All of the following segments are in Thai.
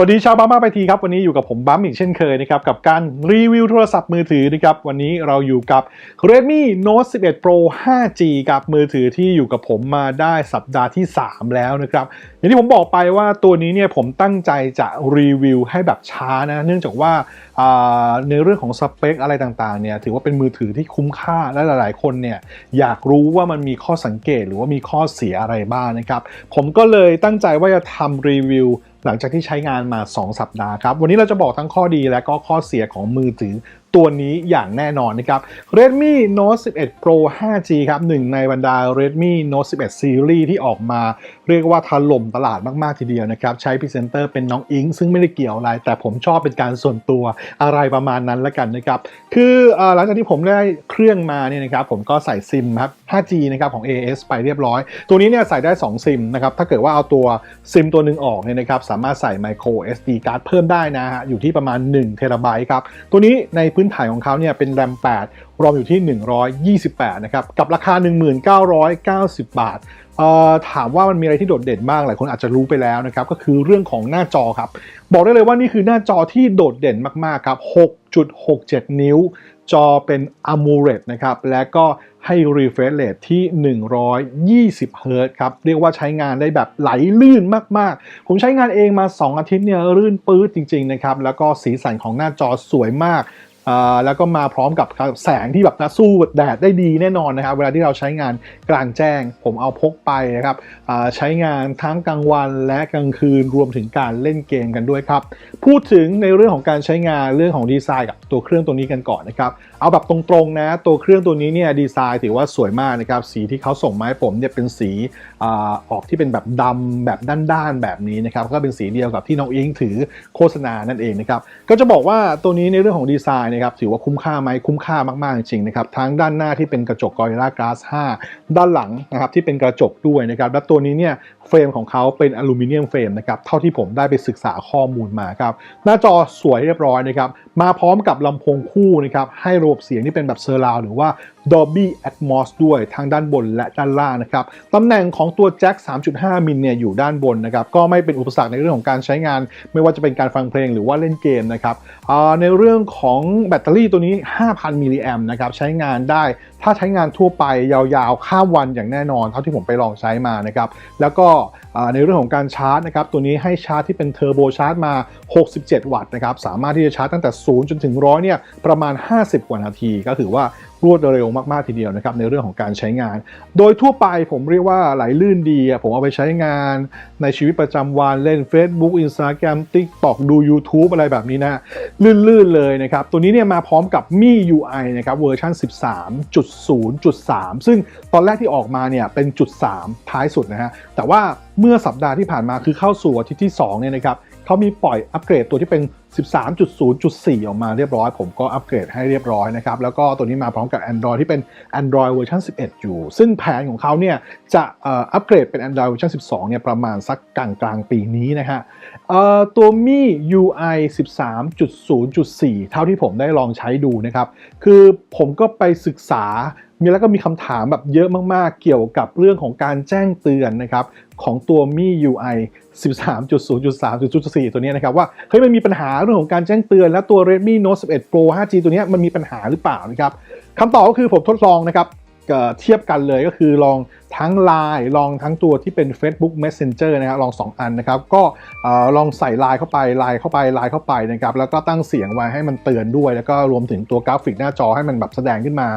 สวัสดีชาวบ้ามาไปทีครับ วันนี้อยู่กับผมบัมอีกเช่นเคยนะครับ กับการรีวิวโทรศัพท์มือถือนะครับ วันนี้เราอยู่กับ Redmi Note 11 Pro 5G กับมือถือที่อยู่กับผมมาได้สัปดาห์ที่ 3 แล้วนะครับ อย่างที่ผมบอกไปว่าตัวนี้เนี่ยผมตั้งใจจะรีวิวให้แบบช้านะ เนื่องจากว่าอ่าในเรื่องของสเปคอะไรต่างๆเนี่ยถือว่าเป็นมือถือที่คุ้มค่าและหลายๆ คนเนี่ยอยากรู้ว่ามันมีข้อสังเกตหรือว่ามีข้อเสียอะไรบ้างนะครับผมก็เลยตั้งใจว่าจะทำรีวิว หลังจากที่ใช้งานมา 2 สัปดาห์ครับ วันนี้เราจะบอกทั้งข้อดีและก็ข้อเสียของมือถือตัวนี้อย่างแน่นอนนะครับ Redmi Note 11 Pro 5G ครับหนึ่งในบรรดา Redmi Note 11 Series ที่ออกมา เรียกว่าถล่มตลาดมาก ๆ ทีเดียวนะครับ ใช้พรีเซนเตอร์เป็นน้องอิง ซึ่งไม่ได้เกี่ยวอะไร แต่ผมชอบเป็นการส่วนตัวอะไรประมาณนั้นละกันนะครับ คือเออหลังจากที่ผมได้เครื่องมาเนี่ยนะครับ ผมก็ใส่ซิมครับ 5G นะครับของ AS ไปเรียบร้อย ตัวนี้เนี่ยใส่ได้ 2 ซิมนะครับ ถ้าเกิดว่าเอาตัวซิมตัวหนึ่งออกเนี่ยนะครับ สามารถใส่ micro SD card เพิ่มได้นะฮะ อยู่ที่ประมาณ1เทราไบต์ครับ ตัวนี้ในพื้นฐานของเขาเนี่ยเป็น RAM 8รอมอยู่ที่ 128 นะครับ กับราคา 1990 บาท ถามว่ามันมีอะไรที่โดดเด่นมากหลายคนอาจจะรู้ไปแล้วนะครับก็คือเรื่องของหน้าจอครับ บอกได้เลยว่านี่คือหน้าจอที่โดดเด่นมากๆครับ 6.67 นิ้ว จอเป็น AMOLED นะครับและก็ให้ refresh rate ที่ 120 Hz ครับ เรียกว่าใช้งานได้แบบไหลลื่นมากๆ ผมใช้งานเองมา 2 อาทิตย์เนี่ยรื่นปื๊ดจริง ๆ นะครับ แล้วก็สีสันของหน้าจอสวยมาก แล้วก็มาพร้อมกับแสงที่แบบนะสู้แดดได้ดีแน่นอนนะครับ เวลาที่เราใช้งานกลางแจ้ง ผมเอาพกไปนะครับใช้งานทั้งกลางวันและกลางคืนรวมถึงการเล่นเกมกันด้วยครับ พูดถึงในเรื่องของการใช้งานเรื่องของดีไซน์กับตัวเครื่องตัวนี้กันก่อนนะครับเอาแบบตรงๆนะ ตัวเครื่องตัวนี้เนี่ยดีไซน์ถือว่าสวยมากนะครับ สีที่เขาส่งมาให้ผมเนี่ยเป็นสีอออกที่เป็นแบบดำแบบด้านๆแบบนี้นะครับ ก็เป็นสีเดียวกับที่น้องอิงถือโฆษณานั่นเองนะครับ ก็จะบอกว่าตัวนี้ในเรื่องของดีไซน์นะครับถือว่าคุ้มค่าไหมคุ้มค่ามากๆจริงๆนะครับทั้งด้านหน้าที่เป็นกระจก Gorilla Glass 5ด้านหลังนะครับที่เป็นกระจกด้วยนะครับและตัวนี้เนี่ยเฟรมของเขาเป็นอลูมิเนียมเฟรมนะครับเท่าที่ผมได้ไปศึกษาข้อมูลมาครับหน้าจอสวยเรียบร้อยนะครับ มาพร้อมกับลำโพงคู่นะครับให้ระบบเสียงที่เป็นแบบเซอร์ราวหรือว่า Dolby Atmos ด้วยทั้งด้านบนและด้านล่างนะครับตำแหน่งของตัวแจ็ค 3.5 มิลเนี่ยอยู่ด้านบนนะครับก็ไม่เป็นอุปสรรคในเรื่องของการใช้งาน ไม่ว่าจะเป็นการฟังเพลงหรือว่าเล่นเกมนะครับในเรื่องของแบตเตอรี่ตัวนี้ 5,000 มิลลิแอมนะครับใช้งานได้ ถ้าใช้งานทั่วไปยาวๆ ข้ามวันอย่างแน่นอน เท่าที่ผมไปลองใช้มานะครับแล้วก็ในเรื่องของการชาร์จนะครับตัวนี้ให้ชาร์จที่เป็นเทอร์โบชาร์จมา 67 วัตต์นะครับสามารถที่จะชาร์จตั้งแต่ 0 จนถึง 100 เนี่ยประมาณ 50 กว่านาที ก็ถือว่า รวดเร็วมากๆทีเดียวนะครับในเรื่องของการใช้งาน โดยทั่วไปผมเรียกว่าไหลลื่นดีผมเอาไปใช้งานในชีวิตประจำวันเล่น Facebook Instagram TikTok ดู YouTube อะไรแบบนี้นะ ลื่นๆเลยนะครับ ตัวนี้เนี่ยมาพร้อมกับ Mi UI นะครับเวอร์ชัน13.0.3 ซึ่งตอนแรกที่ออกมาเนี่ยเป็นจุด3ท้ายสุดนะฮะแต่ว่าเมื่อสัปดาห์ที่ผ่านมาคือเข้าสู่อาทิตย์ที่2เนี่ยนะครับ เขามีปล่อยอัปเกรดตัวที่เป็น 13.0.4 ออกมาเรียบร้อย ผมก็อัปเกรดให้เรียบร้อยนะครับ แล้วก็ตัวนี้มาพร้อมกับ Android ที่เป็น Android เวอร์ชัน11 อยู่ ซึ่งแผนของเขาเนี่ยจะอัปเกรดเป็น Android เวอร์ชัน12 เนี่ยประมาณสักกลางกลางปีนี้นะฮะตัวมี UI 13.0.4 เท่าที่ผมได้ลองใช้ดูนะครับ คือผมก็ไปศึกษามีแล้วก็มีคำถามแบบเยอะมากๆ เกี่ยวกับเรื่องของการแจ้งเตือนนะครับของตัวมี UI 13.0.3.4 ตัวนี้นะครับ ว่าเฮ้ยมันมีปัญหาเรื่องของการแจ้งเตือน แล้วตัว Redmi Note 11 Pro 5G ตัวนี้มันมีปัญหาหรือเปล่านะครับคำตอบก็คือผมทดลองนะครับเทียบกันเลยก็คือลองทั้ง Line ลองทั้งตัวที่เป็น Facebook Messenger นะครับลอง 2 อันนะครับ ก็ลองใส่ไลน์เข้าไปไลน์เข้าไปไลน์เข้าไปนะครับแล้วก็ตั้งเสียงไว้ให้มันเตือนด้วย แล้วก็รวมถึงตัวกราฟิกหน้าจอให้มันแบบแสดงขึ้นมา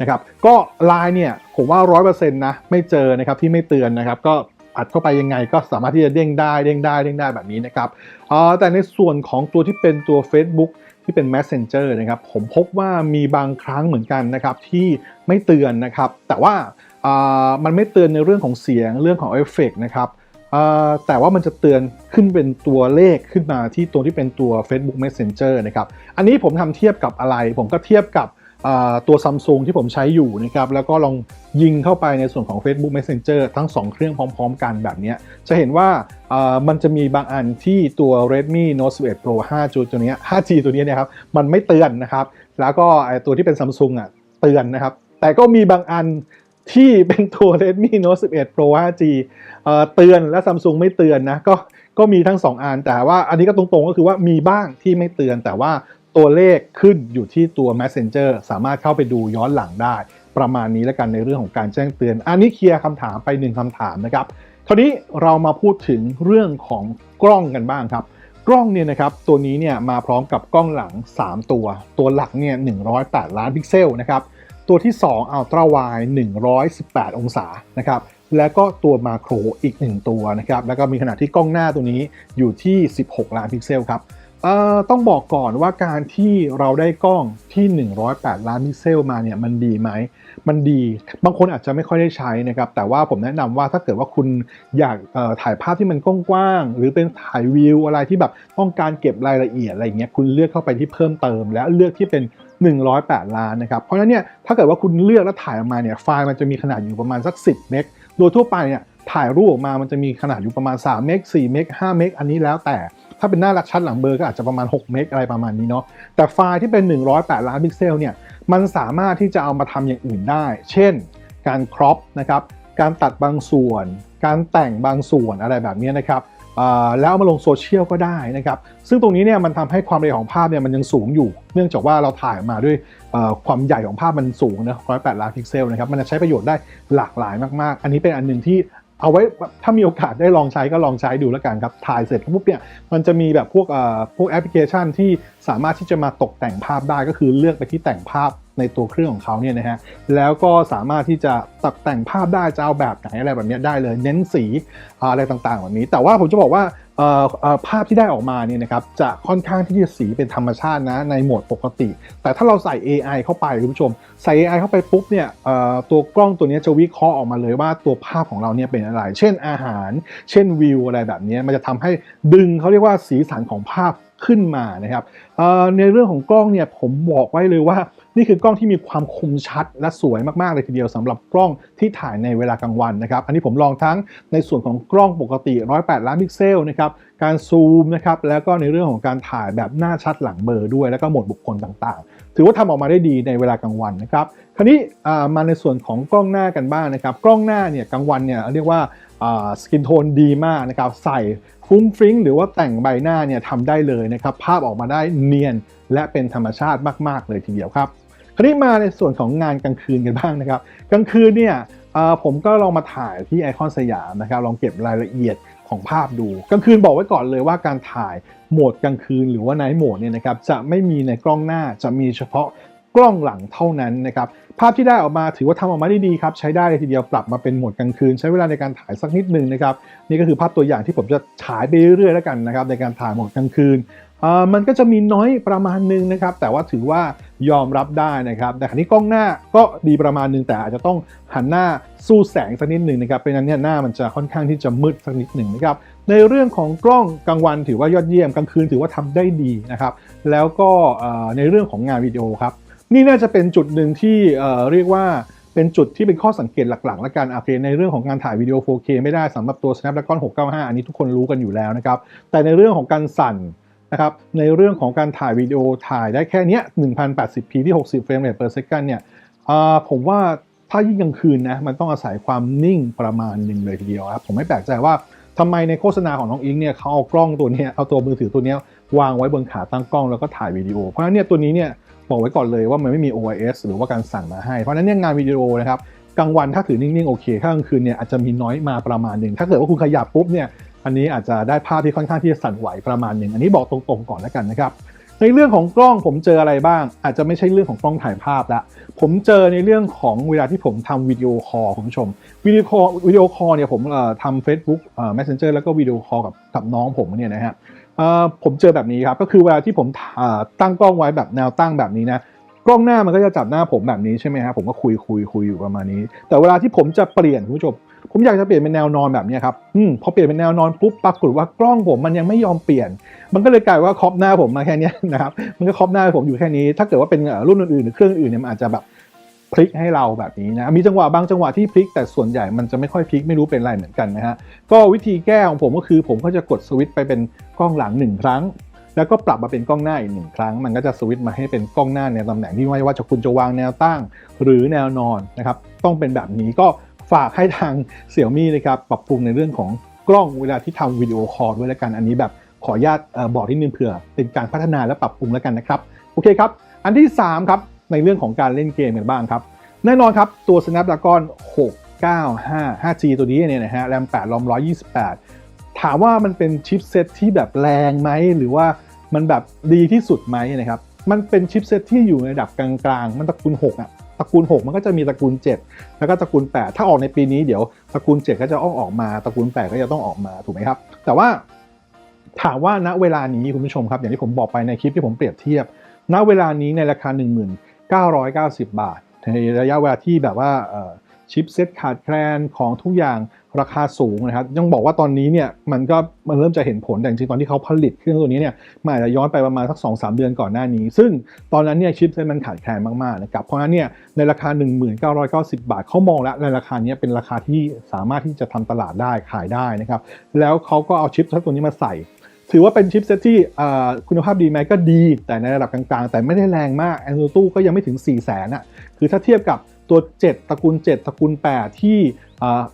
นะครับก็ไลน์เนี่ยผมว่า 100%นะไม่เจอนะครับที่ไม่เตือนนะครับก็ อัดเข้าไปยังไง ก็สามารถที่จะเด้งได้เด้งได้เด้งได้แบบนี้นะครับอ่อแต่ในส่วนของตัวที่เป็นตัว Facebook ที่เป็น Messenger นะครับ ผมพบว่ามีบางครั้งเหมือนกันนะครับที่ไม่เตือนนะครับ แต่ว่าอ่ามันไม่เตือนในเรื่องของเสียงเรื่องของเอฟเฟกต์นะครับอ่าแต่ว่ามันจะเตือนขึ้นเป็นตัวเลขขึ้นมาที่ตัวที่เป็นตัว Facebook Messenger นะครับ อันนี้ผมทำเทียบกับอะไร ผมก็เทียบกับ ตัวซัมซุงที่ผมใช้อยู่นะครับแล้วก็ลองยิงเข้าไปในส่วนของ Facebook Messenger ทั้ง 2 เครื่องพร้อม ๆ กันแบบนี้ จะเห็นว่ามันจะมีบางอันที่ตัว Redmi Note 11 Pro 5จุดตัวนี้ 5G ตัวนี้เนะครับมันไม่เตือนนะครับ แล้วก็ตัวที่เป็น Samsung อะเตือนนะครับ แต่ก็มีบางอันที่เป็นตัว Redmi Note 11 Pro 5G เตือนและ Samsung ไม่เตือนนะก็ก็มีทั้ง 2 อันแต่ว่าอันนี้ก็ตรงๆก็คือว่ามีบ้างที่ไม่เตือนแต่ว่า ตัวเลขขึ้นอยู่ที่ตัว Messenger สามารถเข้าไปดูย้อนหลังได้ ประมาณนี้แล้วกันในเรื่องของการแจ้งเตือน อันนี้เคลียร์คำถามไปหนึ่งคำถามนะครับคราวนี้เรามาพูดถึงเรื่องของกล้องกันบ้างครับ กล้องเนี่ยนะครับตัวนี้เนี่ยมาพร้อมกับกล้องหลัง 3 ตัว ตัวหลักเนี่ย108 ล้านพิกเซลนะครับตัวที่ 2 Ultra Wide 118 องศานะครับแล้วก็ตัวมาโครอีก 1 ตัวนะครับแล้วก็มีขนาดที่กล้องหน้าตัวนี้อยู่ที่ 16 ล้านพิกเซลครับ ต้องบอกก่อนว่าการที่เราได้กล้องที่ 108 ล้านพิกเซลมาเนี่ยมันดีไหม มันดี บางคนอาจจะไม่ค่อยได้ใช้นะครับ แต่ว่าผมแนะนำว่าถ้าเกิดว่าคุณอยากถ่ายภาพที่มันกว้างๆ หรือเป็นถ่ายวิวอะไรที่แบบต้องการเก็บรายละเอียดอะไรเงี้ย คุณเลือกเข้าไปที่เพิ่มเติม แล้วเลือกที่เป็น 108 ล้านนะครับ เพราะฉะนั้นเนี่ยถ้าเกิดว่าคุณเลือกแล้วถ่ายออกมาเนี่ยไฟล์มันจะมีขนาดอยู่ประมาณสัก 10 เมก โดยทั่วไปเนี่ยถ่ายรูปออกมามันจะมีขนาดอยู่ประมาณ 3 เมก 4 เมก 5 เมก อันนี้แล้วแต่าเป็นหน้ารักชัดหลังเบอร์ก็อาจจะประมาณ 6 เมกอะไรประมาณนี้เนาะแต่ไฟล์ที่เป็น 108 ล้านพิกเซลเนี่ยมันสามารถที่จะเอามาทำอย่างอื่นได้ เช่น การครอปนะครับการตัดบางส่วน การแต่งบางส่วนอะไรแบบนี้นะครับแล้วเอามาลงโซเชียลก็ได้นะครับซึ่งตรงนี้เนี่ยมันทำให้ความละเอียดของภาพเนี่ยมันยังสูงอยู่ เนื่องจากว่าเราถ่ายมาด้วยความใหญ่ของภาพมันสูงนะ108ล้านพิกเซลนะครับมันจะใช้ประโยชน์ได้หลากหลายมากๆ อันนี้เป็นอันหนึ่งที่ เอาไว้ถ้ามีโอกาสได้ลองใช้ก็ลองใช้ดูแล้วกันครับ ถ่ายเสร็จปุ๊บเนี่ยมันจะมีแบบพวกเอ่อพวกแอปพลิเคชันที่สามารถที่จะมาตกแต่งภาพได้ก็คือเลือกไปที่แต่งภาพในตัวเครื่องของเขาเนี่ยนะฮะแล้วก็สามารถที่จะตกแต่งภาพได้จะเอาแบบไหนอะไรแบบนี้ได้เลย เน้นสีอ่าอะไรต่างๆแบบนี้ แต่ว่าผมจะบอกว่า ภาพที่ได้ออกมาเนี่ยนะครับจะค่อนข้างที่จะสีเป็นธรรมชาตินะในโหมดปกติ แต่ถ้าเราใส่ AI เข้าไปคุณผู้ชม ใส่ AI เข้าไปปุ๊บเนี่ยตัวกล้องตัวนี้จะวิเคราะห์ออกมาเลยว่าตัวภาพของเราเนี่ยเป็นอะไร เช่นอาหาร เช่นวิวอะไรแบบนี้มันจะทำให้ดึงเขาเรียกว่าสีสันของภาพขึ้นมานะครับในเรื่องของกล้องเนี่ยผมบอกไว้เลยว่า นี่คือกล้องที่มีความคมชัดและสวยมากๆเลยทีเดียวสำหรับกล้องที่ถ่ายในเวลากลางวันนะครับ อันนี้ผมลองทั้งในส่วนของกล้องปกติ 108 ล้านพิกเซลนะครับการซูมนะครับแล้วก็ในเรื่องของการถ่ายแบบหน้าชัดหลังเบลอร์ด้วย แล้วก็โหมดบุคคลต่างๆ ถือว่าทำออกมาได้ดีในเวลากลางวันนะครับคราวนี้มาในส่วนของกล้องหน้ากันบ้างนะครับ กล้องหน้าเนี่ยกลางวันเนี่ยเรียกว่าสกินโทนดีมากนะครับใส่ฟุ้งฟริ้งหรือว่าแต่งใบหน้าเนี่ยทำได้เลยนะครับ ภาพออกมาได้เนียนและเป็นธรรมชาติมาก ๆ เลยทีเดียวครับ คราวนี้มาในส่วนของงานกลางคืนกันบ้างนะครับ กลางคืนเนี่ยผมก็ลองมาถ่ายที่ไอคอนสยามนะครับ ลองเก็บรายละเอียดของภาพดู กลางคืนบอกไว้ก่อนเลยว่าการถ่ายโหมดกลางคืนหรือว่าไนท์โหมดเนี่ยนะครับจะไม่มีในกล้องหน้าจะมีเฉพาะกล้องหลังเท่านั้นนะครับภาพที่ได้ออกมาถือว่าทำออกมาได้ดีครับ ใช้ได้เลยทีเดียวปรับมาเป็นโหมดกลางคืน ใช้เวลาในการถ่ายสักนิดนึงนะครับ นี่ก็คือภาพตัวอย่างที่ผมจะฉายไปเรื่อยๆแล้วกันนะครับ ในการถ่ายโหมดกลางคืน มันก็จะมีน้อยประมาณนึงนะครับ แต่ว่าถือว่ายอมรับได้นะครับ แต่คราวนี้กล้องหน้าก็ดีประมาณนึง แต่อาจจะต้องหันหน้าสู้แสงสักนิดหนึ่งนะครับเป็นนั้นเนี่ยหน้ามันจะค่อนข้างที่จะมืดสักนิดหนึ่งนะครับ ในเรื่องของกล้องกลางวันถือว่ายอดเยี่ยมกลางคืนถือว่าทำได้ดีนะครับ แล้วก็ในเรื่องของงานวิดีโอครับ นี่น่าจะเป็นจุดหนึ่งที่เอ่อเรียกว่าเป็นจุดที่เป็นข้อสังเกตหลักๆ และการโอเคในเรื่องของการถ่ายวิดีโอ 4K ไม่ได้สำหรับตัว Snapdragon 695 อันนี้ทุกคนรู้กันอยู่แล้วนะครับ แต่ในเรื่องของการสั่น นะครับในเรื่องของการถ่ายวิดีโอถ่ายได้แค่นี้ 1080p ที่ 60 เฟรมเรท per second เนี่ยผมว่าถ้ายิ่งกลางคืนนะมันต้องอาศัยความนิ่งประมาณหนึ่งเลยทีเดียวครับผมไม่แปลกใจว่าทำไมในโฆษณาของน้องอิงเนี่ยเขาเอากล้องตัวนี้เอาตัวมือถือตัวนี้วางไว้บนขาตั้งกล้องแล้วก็ถ่ายวิดีโอ เพราะฉะนั้นเนี่ยตัวนี้เนี่ยบอกไว้ก่อนเลยว่ามันไม่มี OIS หรือว่าการสั่งมาให้ เพราะฉะนั้นเนี่ยงานวิดีโอนะครับกลางวันถ้าถือนิ่งๆโอเคถ้ากลางคืนเนี่ยอาจจะมีน้อยมาประมาณหนึ่งถ้าเกิดว่าคุณขยับปุ๊บเนี่ย อันนี้อาจจะได้ภาพที่ค่อนข้างที่จะสั่นไหวประมาณหนึ่งอันนี้บอกตรงๆก่อนแล้วกันนะครับ ในเรื่องของกล้องผมเจออะไรบ้าง อาจจะไม่ใช่เรื่องของกล้องถ่ายภาพละผมเจอในเรื่องของเวลาที่ผมทำวิดีโอคอลคุณผู้ชมวิดีโอคอลวิดีโอคอลเนี่ยผมทำ Facebook เอ่อ Messenger แล้วก็วิดีโอคอลกับกับน้องผมเนี่ยนะฮะผมเจอแบบนี้ครับก็คือเวลาที่ผมตั้งกล้องไว้แบบแนวตั้งแบบนี้นะกล้องหน้ามันก็จะจับหน้าผมแบบนี้ใช่ไหมครับผมก็คุยคุยคุยอยู่ประมาณนี้ แต่เวลาที่ผมจะเปลี่ยนคุณผู้ชม ผมอยากจะเปลี่ยนเป็นแนวนอนแบบนี้ครับอืมพอเปลี่ยนเป็นแนวนอนปุ๊บปรากฏว่ากล้องผมมันยังไม่ยอมเปลี่ยน มันก็เลยกลายว่าครอบหน้าผมมาแค่นี้นะครับ มันก็ครอบหน้าผมอยู่แค่นี้ ถ้าเกิดว่าเป็นรุ่นอื่นๆหรือเครื่องอื่นเนี่ยมันอาจจะแบบพลิกให้เราแบบนี้นะ มีจังหวะบางจังหวะที่พลิก แต่ส่วนใหญ่มันจะไม่ค่อยพลิกไม่รู้เป็นไรเหมือนกันนะฮะ ก็วิธีแก้ของผมก็คือผมก็จะกดสวิตช์ไปเป็นกล้องหลังหนึ่งครั้ง แล้วก็ปรับมาเป็นกล้องหน้าอีกหนึ่งครั้ง มันก็จะสวิตช์มาให้เป็นกล้องหน้าในตำแหน่งที่ไม่ว่าจะคุณจะวางแนวตั้งหรือแนวนอนนะครับ ต้องเป็นแบบนี้ก็ ฝากให้ทางเสี่ยมี่นะครับปรับปรุงในเรื่องของกล้องเวลาที่ทำวิดีโอคอลด้วยแล้วกันอันนี้แบบขออนุญาตบอกนิดนึงเผื่อ เป็นการพัฒนาและปรับปรุงแล้วกันนะครับโอเคครับ อันที่ 3 ครับ ในเรื่องของการเล่นเกมกันบ้างครับ แน่นอนครับ ตัว Snapdragon 695 5G ตัวนี้เนี่ยนะฮะแรม8รอม128 ถามว่ามันเป็นชิปเซตที่แบบแรงไหม หรือว่ามันแบบดีที่สุดไหมนะครับ มันเป็นชิปเซตที่อยู่ในระดับกลางๆ มันตระกูล6อะ ตระกูล 6 มันก็จะมีตระกูล 7 แล้วก็ตระกูล 8 ถ้าออกในปีนี้เดี๋ยวตระกูล 7 ก็จะอ้องออกมาตระกูล 8 ก็จะต้องออกมาถูกไหมครับ แต่ว่าถามว่าณเวลานี้คุณผู้ชมครับ อย่างที่ผมบอกไปในคลิปที่ผมเปรียบเทียบ ณเวลานี้ในราคา 1990 บาทในระยะเวลาที่แบบว่าชิปเซ็ตขาดแคลนของทุกอย่าง ราคาสูงนะครับยังบอกว่าตอนนี้เนี่ยมันก็มันเริ่มจะเห็นผลแต่จริงๆตอนที่เขาผลิตเครื่องตัวนี้เนี่ยมันอาจจะย้อนไปประมาณสัก 2-3 เดือนก่อนหน้านี้ ซึ่งตอนนั้นเนี่ยชิปเซ็ตมันขาดแคลนมากๆนะครับเพราะฉะนั้นเนี่ยในราคา 1990 บาทเขามองแล้วในราคานี้เป็นราคาที่สามารถที่จะทำตลาดได้ขายได้นะครับแล้วเขาก็เอาชิปเซ็ตตัวนี้มาใส่ถือว่าเป็นชิปเซตที่คุณภาพดีไหมก็ดี แต่ในระดับกลางๆ แต่ไม่ได้แรงมาก a n t u ก็ยังไม่ถึง 4 0 0แสนอะคือถ้าเทียบกับตัว 7 ตระกูล 7 ตระกูล 8 ที่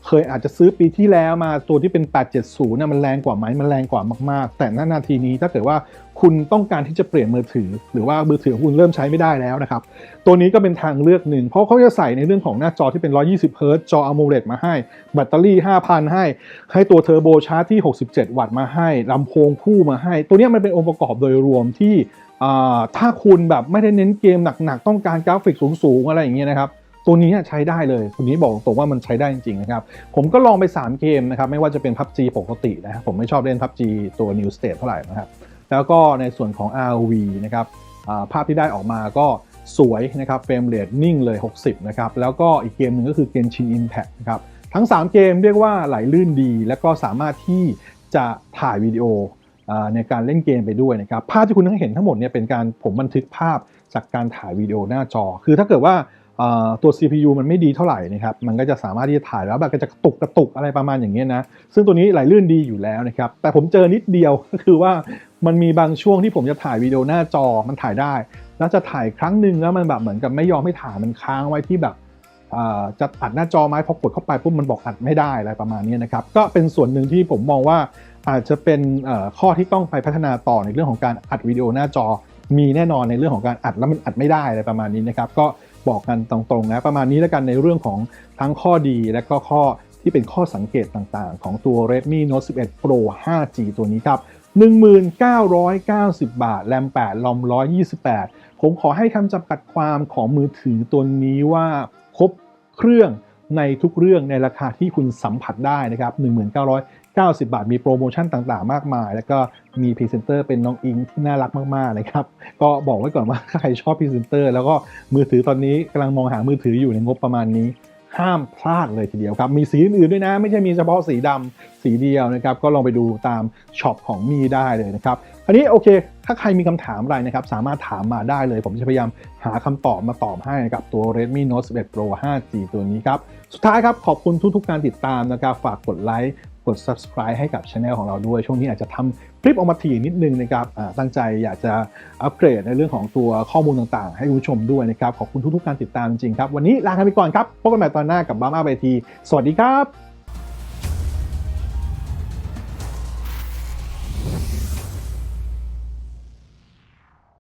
เคยอาจจะซื้อปีที่แล้วมาตัวที่เป็น 870น่ะมันแรงกว่าไหมมันแรงกว่ามาก ๆ แต่ณนาทีนี้ถ้าเกิดว่าคุณต้องการที่จะเปลี่ยนมือถือ หรือว่ามือถือของคุณเริ่มใช้ไม่ได้แล้วนะครับ ตัวนี้ก็เป็นทางเลือกหนึ่ง เพราะเขาจะใส่ในเรื่องของหน้าจอที่เป็น 120 Hz จอ AMOLED มาให้ แบตเตอรี่ 5,000 ให้ ให้ตัวเทอร์โบชาร์จที่ 67 วัตต์มาให้ลำโพงคู่มาให้ ตัวนี้มันเป็นองค์ประกอบโดยรวมที่ถ้าคุณแบบไม่ได้เน้นเกมหนักๆ ต้องการกราฟิกสูงๆ อะไรอย่างเงี้ยนะครับ ตัวนี้ใช้ได้เลยตัวนี้บอกตรงว่ามันใช้ได้จริงๆนะครับ ผมก็ลองไป 3 เกมนะครับ ไม่ว่าจะเป็น PUBG ปกตินะครับผมไม่ชอบเล่น PUBG ตัว New State เท่าไหร่นะครับ แล้วก็ในส่วนของ ROV นะครับภาพที่ได้ออกมาก็สวยนะครับเฟรมเรทนิ่งเลย 60 นะครับ แล้วก็อีกเกมหนึ่งก็คือ Genshin Impact นะครับ ทั้ง 3 เกมเรียกว่าไหลลื่นดี แล้วก็สามารถที่จะถ่ายวิดีโออในการเล่นเกมไปด้วยนะครับ ภาพที่คุณทั้งเห็นทั้งหมดเนี่ยเป็นการผมบันทึกภาพจากการถ่ายวิดีโอหน้าจอ คือถ้าเกิดว่า ตัว CPU มันไม่ดีเท่าไหร่นะครับ มันก็จะสามารถที่จะถ่ายแล้วแบบก็จะกระตุกกระตุกอะไรประมาณอย่างเงี้ยนะ ซึ่งตัวนี้ไหลลื่นดีอยู่แล้วนะครับ แต่ผมเจอนิดเดียวก็คือว่ามันมีบางช่วงที่ผมจะถ่ายวิดีโอหน้าจอมันถ่ายได้ แล้วจะถ่ายครั้งหนึ่งแล้วมันแบบเหมือนกับไม่ยอมให้ถ่ายมันค้างไว้ที่แบบจะอัดหน้าจอไหมพอกดเข้าไปปุ๊บมันบอกอัดไม่ได้อะไรประมาณนี้นะครับ ก็เป็นส่วนหนึ่งที่ผมมองว่าอาจจะเป็นข้อที่ต้องไปพัฒนาต่อในเรื่องของการอัดวิดีโอหน้าจอ มีแน่นอนในเรื่องของการอัดแล้วมันอัดไม่ได้อะไรประมาณนี้นะครับ ก็ บอกกันตรงๆนะประมาณนี้แล้วกันในเรื่องของทั้งข้อดีและก็ข้อที่เป็นข้อสังเกตต่างๆ ของตัว Redmi Note 11 Pro 5G ตัวนี้ครับ 1990 บาท แรม 8 ลอม 128 ผมขอให้คำจำกัดความของมือถือตัวนี้ว่าครบเครื่อง ในทุกเรื่องในราคาที่คุณสัมผัสได้นะครับ1990 บาท มีโปรโมชั่นต่างๆ มากมาย แล้วก็มีพรีเซนเตอร์เป็นน้องอิงที่น่ารักมากๆนะครับก็บอกไว้ก่อนว่าถ้าใครชอบพรีเซนเตอร์แล้วก็มือถือตอนนี้กำลังมองหามือถืออยู่ในงบประมาณนี้ ห้ามพลาดเลยทีเดียวครับ มีสีอื่นๆด้วยนะ ไม่ใช่มีเฉพาะสีดำสีเดียวนะครับ ก็ลองไปดูตามช็อปของมีได้เลยนะครับอันนี้โอเค ถ้าใครมีคำถามอะไรนะครับ สามารถถามมาได้เลย ผมจะพยายามหาคำตอบมาตอบให้กับ ตัว Redmi Note 11 Pro 5G ตัวนี้ครับ สุดท้ายครับ ขอบคุณทุกๆ การติดตามนะครับ ฝากกดไลค์กด subscribe ให้กับ channel ของเราด้วย ช่วงนี้อาจจะทำ คลิปออกมาถี่นิดนึงนะครับตั้งใจอยากจะอัปเกรดในเรื่องของตัวข้อมูลต่างๆ ให้คุณผู้ชมด้วยนะครับ ขอบคุณทุกๆการติดตามจริงๆครับ วันนี้ลากันไปก่อนครับ พบกันใหม่ตอนหน้ากับบ้ามาไอที สวัสดีครับ